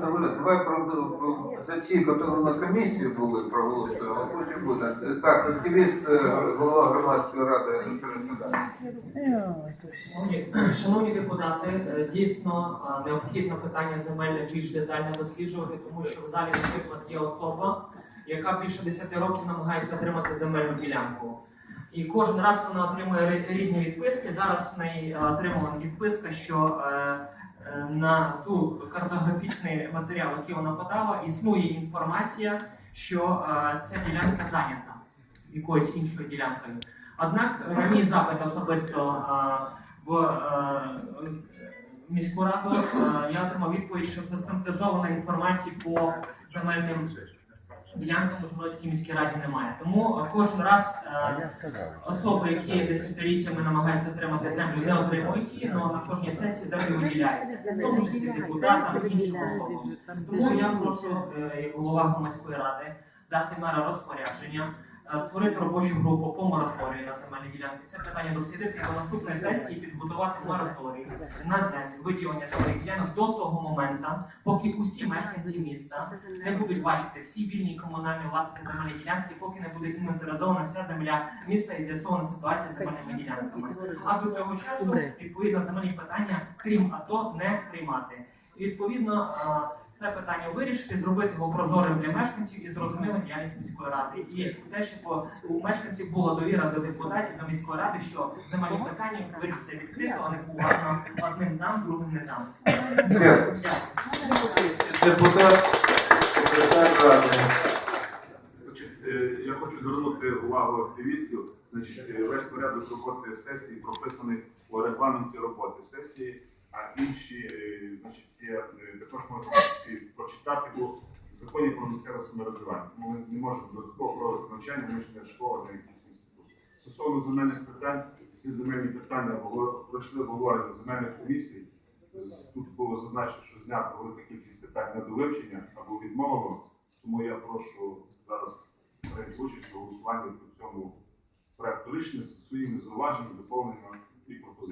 давай, давай про, за ті, які на комісії були, проголосуємо, а потім буде. Так, активіст, е, голова громадської ради Пересада. Шановні, депутати, е, дійсно е, необхідно питання земель більш детально досліджувати, тому що в залі, наприклад, є особа, яка більше 10 років намагається отримати земельну ділянку. І кожен раз вона отримує різні відписки. Зараз в неї отримана відписка, що на ту картографічний матеріал, який вона подала, існує інформація, що е, ця ділянка зайнята якоюсь іншою ділянкою. Однак мій запит особисто е, в е, міську раду е, я отримав відповідь, що систематизована інформація по земельним ділянкам у Жгородській міській раді немає. Тому е, кожен раз е, особи, які десятиліттями намагаються отримати землю, не отримують її, але на кожній сесії землю виділяється, в тому числі депутатам іншим особам. Тому я прошу, е, голова громадської ради, дати мера розпорядження, створити робочу групу по мораторію на земельні ділянки. Це питання дослідити і до наступної сесії підготувати мораторій на землю, виділення земельних ділянок до того моменту, поки усі мешканці міста не будуть бачити всі вільні комунальні власні земельні ділянки, поки не буде інвентаризована вся земля міста і з'ясована ситуація з земельними ділянками. А до цього часу відповідно земельні питання, крім АТО, не приймати. І, Відповідно, це питання вирішити, зробити його прозорим для мешканців і зрозумілим діяльність міської ради. І те, щоб у мешканців була довіра до депутатів, до міської ради, що земельні питання вирішуються відкрито, а не поважно одним там, другим не там. Депутат, е, Я хочу звернути увагу активістів. Значить, е, весь порядок роботи сесії прописаний у регламенті роботи сесії, а інші е, значить, є, е, також можна прочитати в законі про місцеве самоврядування. Тому ми не можемо додатково проводити навчання, ми ж не школа, не якийсь інститут. Стосовно земельних питань, ці земельні питання пройшли обговорення земельних комісій. Тут було зазначено, що знято велика кількість питань на довивчення або відмовлено. Тому я прошу зараз прийняти участь у по цьому проекту рішення з своїми зауваженнями, доповненнями і пропозиціями.